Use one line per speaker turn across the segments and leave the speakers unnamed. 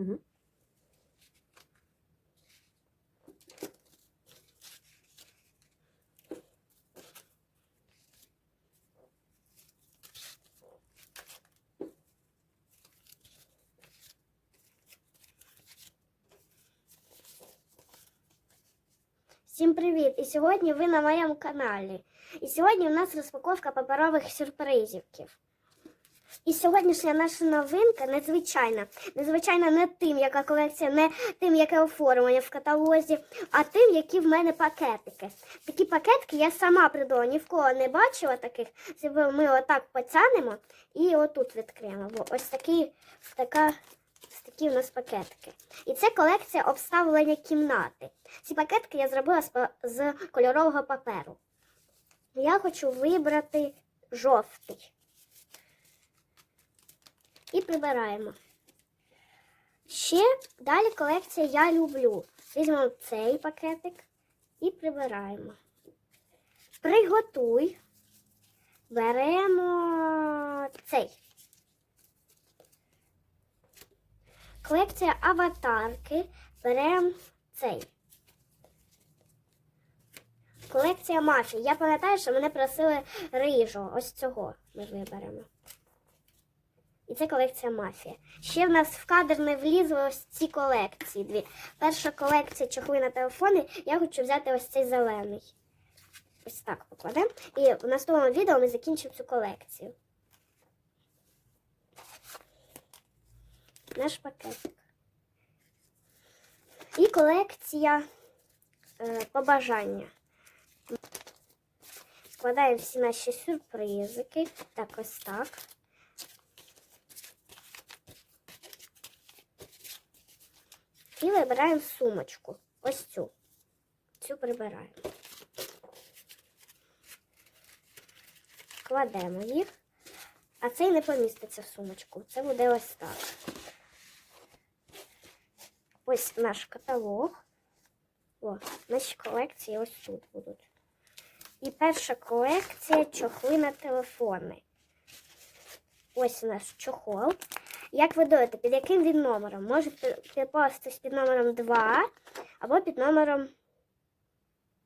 Угу.
Всім привіт! І сьогодні ви на моєму каналі. І сьогодні у нас розпаковка паперових сюрпризівків. І сьогоднішня наша новинка незвичайна. Незвичайна не тим, яка колекція, не тим, яке оформлення в каталозі, а тим, які в мене пакетики. Такі пакетики я сама придумала, ні в кого не бачила таких. Ми отак потягнемо і отут відкриємо. Бо ось такі, така, такі у нас пакетики. І це колекція обставлення кімнати. Ці пакетики я зробила з кольорового паперу. Я хочу вибрати жовтий. І прибираємо. Ще далі колекція я люблю. Візьмемо цей пакетик і прибираємо. Приготуй. Беремо цей. Колекція аватарки. Беремо цей. Колекція мафії. Я пам'ятаю, що мене просили рижу. Ось цього ми виберемо. І це колекція мафія. Ще в нас в кадр не влізли ось ці колекції. Дві. Перша колекція чохли на телефони. Я хочу взяти ось цей зелений. Ось так покладемо. І в наступному відео ми закінчимо цю колекцію. Наш пакетик. І колекція е, побажання. Складаємо всі наші сюрпризики. Так, ось так. І вибираємо сумочку. Ось цю. Цю прибираємо. Кладемо їх. А цей не поміститься в сумочку. Це буде ось так. Ось наш каталог. О, наші колекції ось тут будуть. І перша колекція чохли на телефони. Ось наш чохол. Як ви думаєте, під яким він номером? Може підпастись під номером 2 або під номером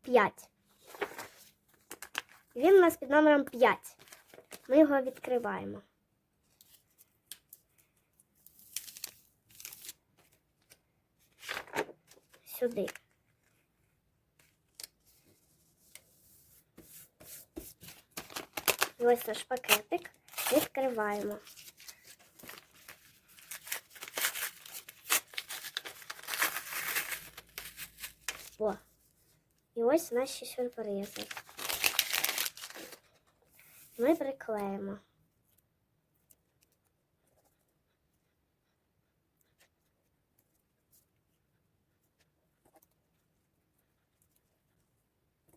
5. Він у нас під номером 5. Ми його відкриваємо. Сюди. І ось наш пакетик. Відкриваємо. О. І ось наші сюрпризи. Ми приклеїмо.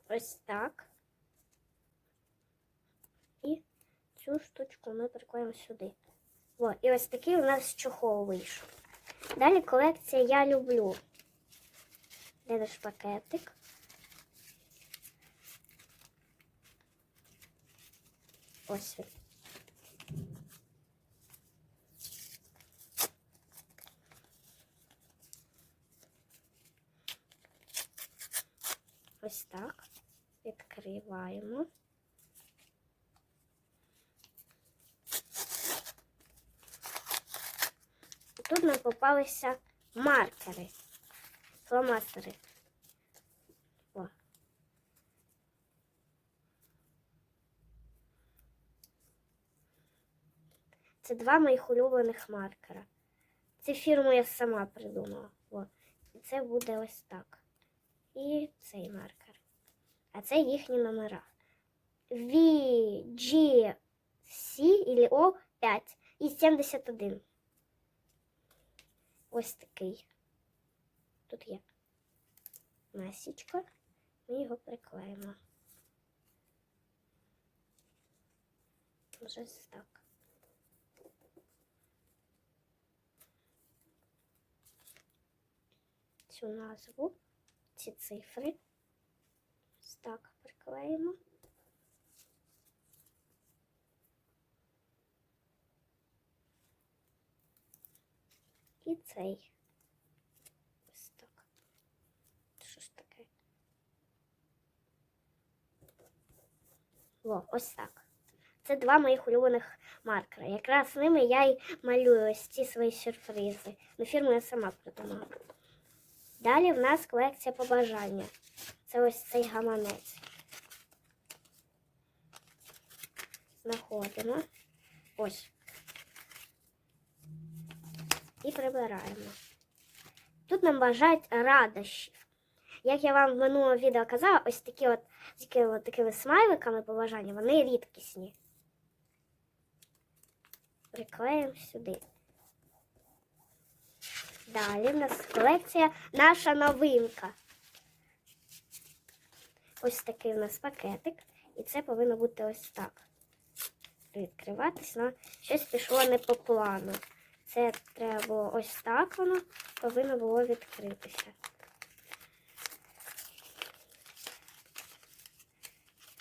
Ось так. І цю штучку ми приклеїмо сюди. О, і ось такий у нас чохол вийшов. Далі колекція Я люблю. Де наш пакетик? Ось. Ось так. Відкриваємо. Тут нам попалися маркери, фломастери. О. Це два моїх улюблених маркера. Цю фірму я сама придумала. О. І це буде ось так. І цей маркер. А це їхні номера. V, G, C или O 5 і 71. Ось такий. Тут є масічка. Ми його приклеїмо. Вже так. Цю назву, ці цифри. Ось так приклеїмо. І цей. Ось так. Що ж таке? О, ось так. Це два моїх улюблених маркера. Якраз ними я й малюю ось ці свої сюрпризи. Ну, фірму я сама придумала. Далі в нас колекція побажання. Це ось цей гаманець. Знаходимо. Ось. І прибираємо. Тут нам бажають радощів. Як я вам в минулому відео казала, ось такі от, от такими смайликами побажання, вони рідкісні. Приклеїмо сюди. Далі в нас колекція наша новинка. Ось такий у нас пакетик. І це повинно бути ось так. Відкриватись, але щось пішло не по плану. Це треба було ось так воно повинно було відкритися.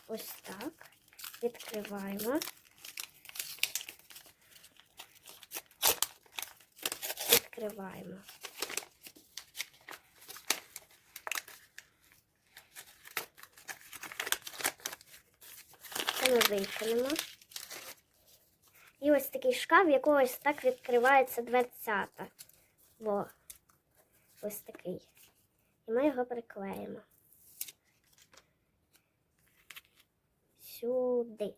Ось так. Відкриваємо. Відкриваємо. Це ми викинемо. І ось такий шкаф, якого ось так відкривається дверцята. Во. Ось такий. І ми його приклеїмо. Сюди.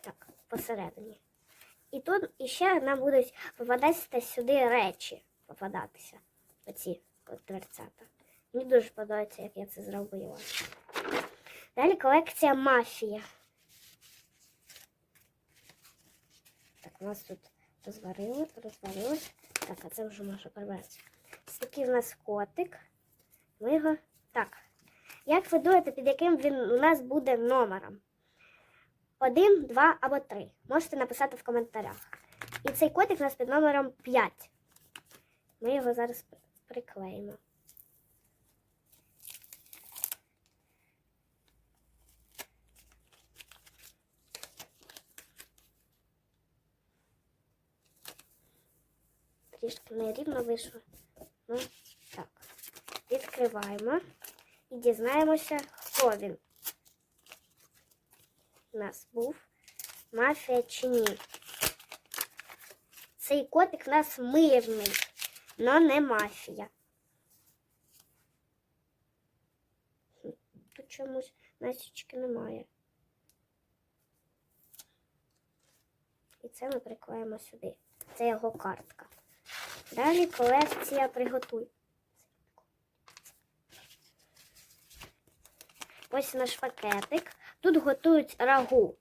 Так, посередині. І тут іще нам будуть попадатися сюди речі. Попадатися. Оці дверцята. Мені дуже подобається, як я це зробила. Далі колекція мафія. Так, у нас тут розварили, розварилось. Так, а це вже може прибратися. Ось такий у нас котик. Ми його. Так. Як ви думаєте, під яким він у нас буде номером? Один, два або три. Можете написати в коментарях. І цей котик у нас під номером 5. Ми його зараз приклеїмо. Трішки нерівно вийшло. Ну, так. Відкриваємо і дізнаємося, хто він. У нас був мафія чи ні. Цей котик у нас мирний, але не мафія. Тут чомусь насічки немає. І це ми приклеїмо сюди. Це його картка. Далі колекція приготуй. Ось наш пакетик. Тут готують рагу.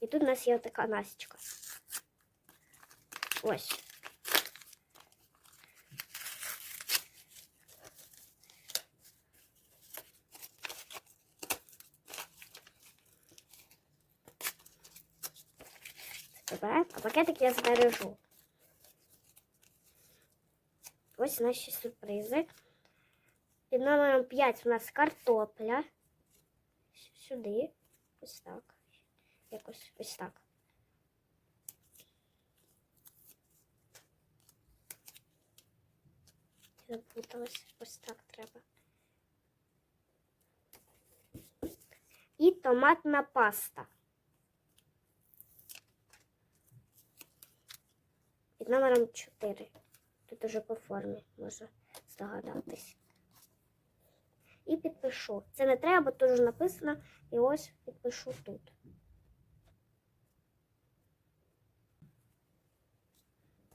І тут у нас є така насічка. Ось. Забираємо, а пакетик я збережу. Ось наші сюрпризи. Під номером 5 у нас картопля. Сюди. Ось так. Якось ось так. Запуталась. Ось так треба. І томатна паста. Під номером 4. Тут уже по формі можна здогадатись. І підпишу. Це не треба, бо тут написано. І ось підпишу тут.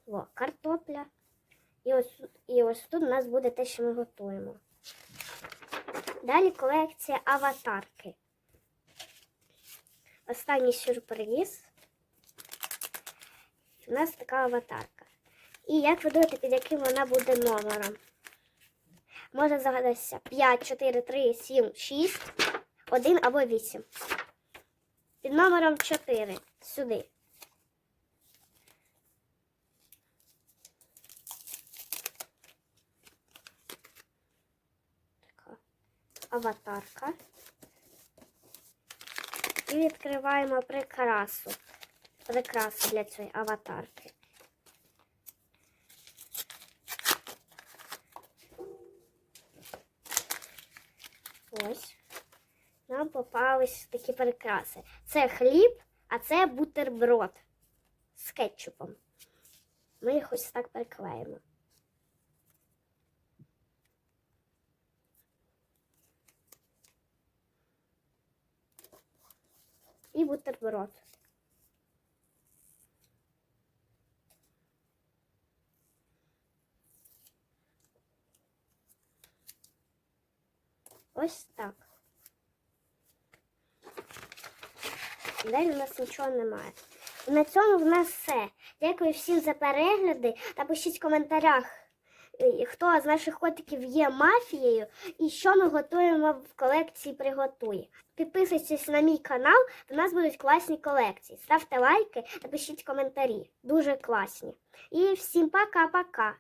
О, картопля. І ось, і ось тут у нас буде те, що ми готуємо. Далі колекція аватарки. Останній сюрприз. У нас така аватарка. І як ви думаєте, під яким вона буде номером? Може загадатися 5, 4, 3, 7, 6, 1 або 8. Під номером 4. Сюди. Така аватарка. І відкриваємо прикрасу. прикраси для цієї аватарки. Ось. Нам попались такі прикраси. Це хліб, а це бутерброд з кетчупом. Ми їх ось так приклеїмо. І бутерброд. Ось так. Далі у нас нічого немає. На цьому в нас все. Дякую всім за перегляди та пишіть в коментарях, е, хто з наших котиків є мафією і що ми готуємо в колекції приготує. Підписуйтесь на мій канал, у нас будуть класні колекції. Ставте лайки та пишіть коментарі. Дуже класні. І всім пока-пока.